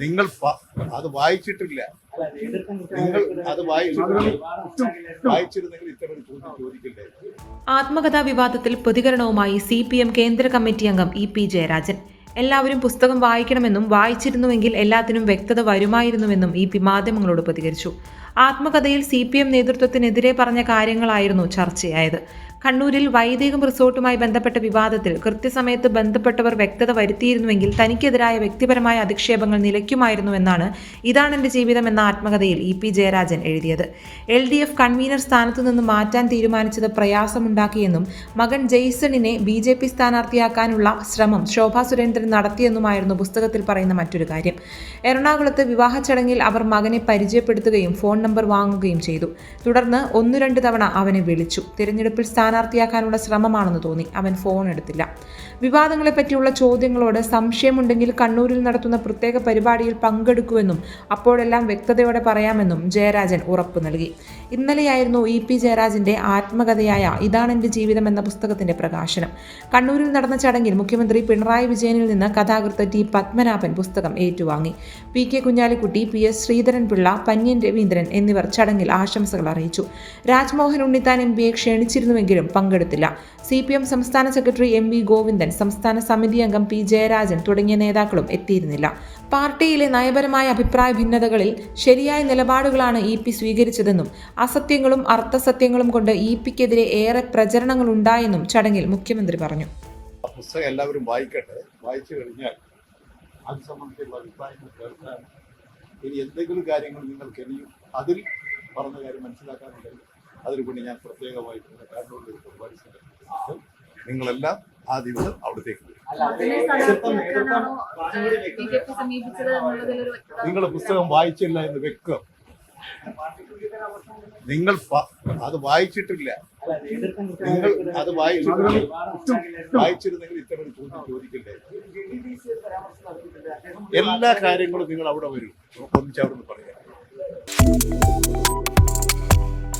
നിങ്ങൾ അത് വായിച്ചിട്ടില്ല. നിങ്ങൾ അത് ആത്മകഥാ വിവാദത്തിൽ പ്രതികരണവുമായി സി പി എം കേന്ദ്ര കമ്മിറ്റി അംഗം ഇ പി ജയരാജൻ. എല്ലാവരും പുസ്തകം വായിക്കണമെന്നും വായിച്ചിരുന്നുവെങ്കിൽ എല്ലാത്തിനും വ്യക്തത വരുമായിരുന്നുവെന്നും ഇ പി മാധ്യമങ്ങളോട് പ്രതികരിച്ചു. ആത്മകഥയിൽ സി പി എം നേതൃത്വത്തിനെതിരെ പറഞ്ഞ കാര്യങ്ങളായിരുന്നു ചർച്ചയായത്. കണ്ണൂരിൽ വൈദികം റിസോർട്ടുമായി ബന്ധപ്പെട്ട വിവാദത്തിൽ കൃത്യസമയത്ത് ബന്ധപ്പെട്ടവർ വ്യക്തത വരുത്തിയിരുന്നുവെങ്കിൽ തനിക്കെതിരായ വ്യക്തിപരമായ അധിക്ഷേപങ്ങൾ നിലയ്ക്കുമായിരുന്നുവെന്നാണ് ഇതാണ് എന്റെ ജീവിതം എന്ന ആത്മകഥയിൽ ഇ പി ജയരാജൻ എഴുതിയത്. എൽ ഡി എഫ് കൺവീനർ സ്ഥാനത്തു നിന്ന് മാറ്റാൻ തീരുമാനിച്ചത് പ്രയാസമുണ്ടാക്കിയെന്നും മകൻ ജെയ്സണിനെ ബി ജെ പി സ്ഥാനാർത്ഥിയാക്കാനുള്ള ശ്രമം ശോഭാ സുരേന്ദ്രൻ നടത്തിയെന്നുമായിരുന്നു പുസ്തകത്തിൽ പറയുന്ന മറ്റൊരു കാര്യം. എറണാകുളത്ത് വിവാഹ ചടങ്ങിൽ അവർ മകനെ പരിചയപ്പെടുത്തുകയും ഫോൺ നമ്പർ വാങ്ങുകയും ചെയ്തു. തുടർന്ന് ഒന്നു രണ്ട് തവണ അവനെ വിളിച്ചു. തിരഞ്ഞെടുപ്പിൽ സ്ഥാനാർത്ഥിയാക്കാനുള്ള ശ്രമമാണെന്ന് തോന്നി. അവൻ ഫോൺ എടുത്തില്ല. വിവാദങ്ങളെപ്പറ്റിയുള്ള ചോദ്യങ്ങളോട് സംശയമുണ്ടെങ്കിൽ കണ്ണൂരിൽ നടത്തുന്ന പ്രത്യേക പരിപാടിയിൽ പങ്കെടുക്കുമെന്നും അപ്പോഴെല്ലാം വ്യക്തതയോടെ പറയാമെന്നും ജയരാജൻ ഉറപ്പു നൽകി. ഇന്നലെയായിരുന്നു ഇ പി ജയരാജന്റെ ആത്മകഥയായ ഇതാണ് എന്റെ ജീവിതം എന്ന പുസ്തകത്തിന്റെ പ്രകാശനം. കണ്ണൂരിൽ നടന്ന ചടങ്ങിൽ മുഖ്യമന്ത്രി പിണറായി വിജയനിൽ നിന്ന് കഥാകൃത്ത് ടി പത്മനാഭൻ പുസ്തകം ഏറ്റുവാങ്ങി. P K Kunhalikutty P S Sreedharan Pillai Panniyan Raveendran എന്നിവർ ചടങ്ങിൽ ആശംസകൾ അറിയിച്ചു. രാജ്മോഹൻ ഉണ്ണിത്താൻ എം പിയെ ക്ഷണിച്ചിരുന്നുവെങ്കിലും പങ്കെടുത്തില്ല. സി പി എം സംസ്ഥാന സെക്രട്ടറി എം വി ഗോവിന്ദൻ സംസ്ഥാന സമിതി അംഗം പി ജയരാജൻ തുടങ്ങിയ നേതാക്കളും എത്തിയിരുന്നില്ല. പാർട്ടിയിലെ നയപരമായ അഭിപ്രായ ഭിന്നതകളിൽ ശരിയായ നിലപാടുകളാണ് ഇ പി സ്വീകരിച്ചതെന്നും അസത്യങ്ങളും അർത്ഥസത്യങ്ങളും കൊണ്ട് ഇ പിക്കെതിരെ ഏറെ പ്രചരണങ്ങൾ ഉണ്ടായെന്നും ചടങ്ങിൽ മുഖ്യമന്ത്രി പറഞ്ഞു. പുസ്തകം എല്ലാവരും വായിക്കട്ടെ. വായിച്ചു കഴിഞ്ഞാൽ അത് സംബന്ധിച്ചുള്ള അഭിപ്രായങ്ങൾ കേൾക്കാൻ ഇനി എന്തെങ്കിലും കാര്യങ്ങൾ നിങ്ങൾക്ക് ഇനിയും അതിൽ പറഞ്ഞ കാര്യം മനസ്സിലാക്കാനുണ്ടെങ്കിൽ അതിനു വേണ്ടി ഞാൻ പ്രത്യേകമായിട്ട് കണ്ണൂരിൽ ഒരു പരിപാടി സംഘടിപ്പിച്ചിട്ടുണ്ട്. നിങ്ങളെല്ലാം ആ ദിവസം അവിടത്തേക്ക് നിങ്ങൾ പുസ്തകം വായിച്ചില്ല എന്ന് വെക്കുക. നിങ്ങൾ അത് വായിച്ചിട്ടില്ല. നിങ്ങൾ അത് വായിച്ചിട്ടില്ല. വായിച്ചിരുന്നെങ്കിൽ ഇത്തരം ചോദ്യം ചോദിക്കില്ലേ എല്ലാ കാര്യങ്ങളും നിങ്ങൾ അവിടെ വരും. ഒന്നിച്ച് അവിടെ നിന്ന് പറയാം.